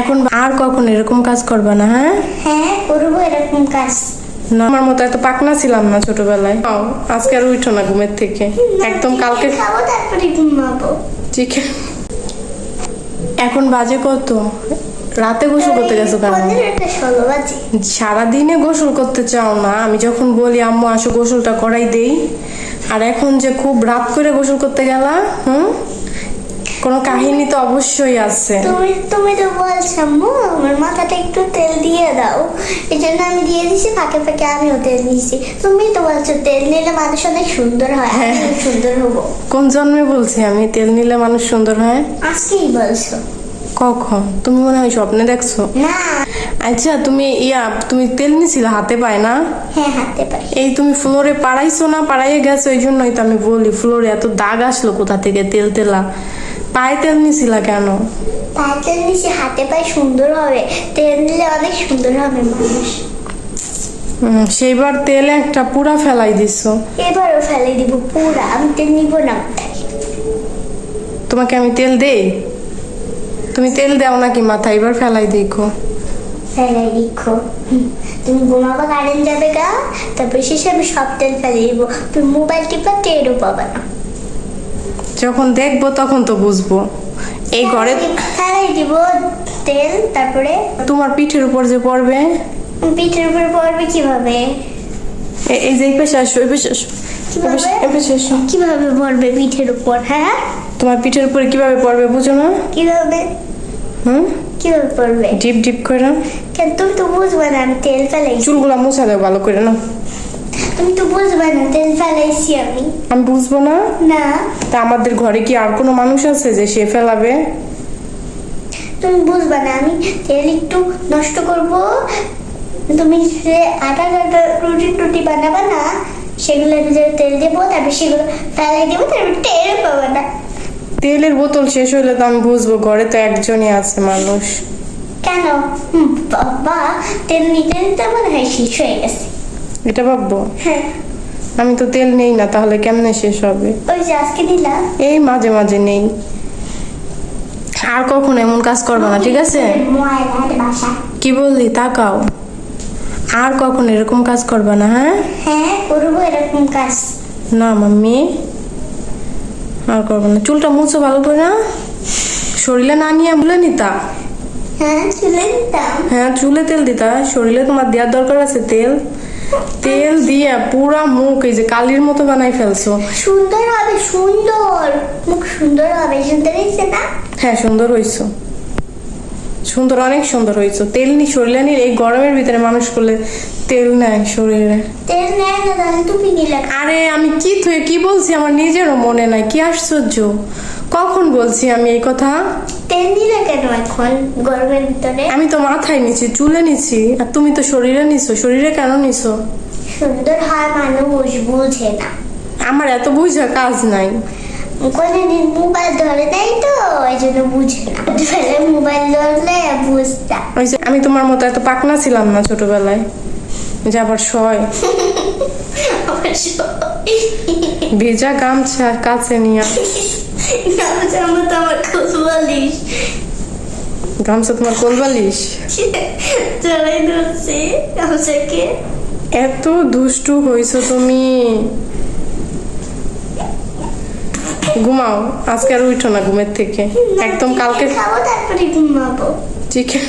এখন আর কখন এরকম কাজ করবে না হ্যাঁ? হ্যাঁ করব এরকম কাজ। না আমার মতো এত পাকনা ছিলাম না ছোটবেলায়। আজকে আর উঠো না ঘুমের থেকে। একদম কালকে খাব তারপরে ঘুমাবো। চিকেন এখন বাজে কত? রাতে গোসল করতে গেছো কেন? সারাদিনে গোসল করতে চাও না। আমি যখন বলি আম্মু আসো গোসলটা করাই দেই। আর এখন যে খুব রাত করে গোসল করতে গেলা হুম? কোনো কাহিনী তো অবশ্যই আছে। তুমি তুমি তো বলছো আম্মু আমার মাথাটা একটু তেল দিয়ে দাও। এই জন্য আমি দিয়ে দিছি ফাঁকে ফাঁকে আমিও তেল নিয়েছি তুমি তো বলছো তেল নিলে মানুষ অনেক সুন্দর হয় হ্যাঁ। সুন্দর হব। কোন জন্মে বলছি আমি তেল নিলে মানুষ সুন্দর হয়? আজকেই বলছো। কখন? তুমি মনে হয় স্বপ্নে দেখছ? না। আচ্ছা তুমি ইয়া তুমি তেল নিছিলে হাতে পায় না? হ্যাঁ হাতে পারি এই তুমি ফ্লোরে পাড়াইছো না পাড়াইয়ে গেছো? এই জন্যই তো আমি বলি ফ্লোরে এত দাগ আসলো কোথা থেকে তেল তেলা? পায়ে তেল নিছিলা কেন? পায়ে তেল নিছি হাতে পায়ে সুন্দর হবে। তেল নিলে অনেক সুন্দর হবে মানুষ। সেইবার তেল একটা পুরা ফেলাই দিছো। এবারও ফেলে দিব পুরা। আমি তেল নিব না তোমাকে আমি তেল দেই? তুমি তেল দাও নাকি মাথায়? এবার ফেলাই দেখো। ফেলে রেখো হুম, তুমি ঘুমাবা কারেন্ট যাবে গা তারপর শেষে আমি সব তেল ফেলে দিব। তুমি মোবাইল টিপা টেরও পাবা না। যখন দেখব তখন তো বুঝব। এই ঘরে ফেলাই দিব তেল তারপরে তোমার পিঠের উপর যে পড়বে? পিঠের উপর পড়বে কীভাবে? এই যে এই পেশে আসো এই পেশে আসো। কীভাবে পড়বে পিঠের উপর হ্যাঁ? তোমার পিঠের উপরে কীভাবে পড়বে বুঝো না? কীভাবে? হুম? কীভাবে পড়বে? ডিপ ডিপ করে। কেন তুমি তো বুঝবে না আমি তেল ফেলাইছি। চুলগুলা মুছা দাও ভালো করে না? তুমি তো বুঝবে না তেল ফেলাইছি আমি। আমি বুঝব না? না। তা আমাদের ঘরে কি আর কোনো মানুষ আছে যে সে ফেলাবে? তুমি বুঝবে না আমি তেল একটু নষ্ট করব। তুমি যে আটা আটা রুটি টুটি বানাবা না সেগুলোর ভিতরে তেল দেবো তারপর সেগুলো ফেলাই দেবো তারপর তেল পাবো না। তেলের বোতল শেষ হলে তো আমি বুঝব ঘরে তো একজনই আছে মানুষ। কেন? বাবা তেল নিতে নিতে মনে হয় শেষ হয়ে গেছে। এটা ভাববো? হ্যাঁ। আমি তো তেল নেই না তাহলে কেমনে শেষ হবে? ওই যে আজকে দিলা। এই মাঝে মাঝে নেই। আর কখনো এমন কাজ করবে না ঠিক আছে? কি বললি? তাকাও। আর কখনো এরকম কাজ করবে না হ্যাঁ? হ্যাঁ করব এরকম কাজ। না মাম্মি। আর করব না। চুলটা মুছো ভালো করে না শরীরে না নিয়ে বলে নিতা? হ্যাঁ চলে নিতাম। হ্যাঁ চুলে তেল দিতা। শরীরে তোমার দেওয়ার দরকার আছে তেল? তেল দিয়ে পুরা মুখ এই যে কালির মতো বানাই ফেলছো। সুন্দর হবে সুন্দর। মুখ সুন্দর হবে সুন্দর হয়েছে না? হ্যাঁ সুন্দর হইছো সুন্দর অনেক সুন্দর হয়েছে। তেল নি শরীরে নিয়ে এই গরমের ভিতরে মানুষ করলে তেল নেয় শরীরে। তেল নেয় না তুমি নিলে আরে আমি কি থুয়ে কি বলছি? আমার নিজেরও মনে নাই কি আশ্চর্য। কখন বলছি আমি এই কথা? তেল নিলে কেন এখন গরমের ভিতরে? আমি তো মাথায় নিছি চুলে নিছি। আর তুমি তো শরীরে নিছো শরীরে কেন নিছো? সুন্দর হয় মানুষ বুঝে না। আমার এত বুঝা কাজ নাই। কোনদিন মোবাইল ধরে দেয় তো ওই জন্য বুঝে না। ছোটবেলায় মোবাইল ধরলে বুঝতাম। ওই যে আমি তোমার মতো এত পাকনা ছিলাম না ছোটবেলায়। যে আবার সয়। ভেজা গামছা কাছে নিয়ে গামছা তোমার কোলবালিশ? এত দুষ্টু হইছো তুমি। ঘুমাও। আজকে আর উঠো না ঘুমের থেকে। একদম কালকে ঠিক আছে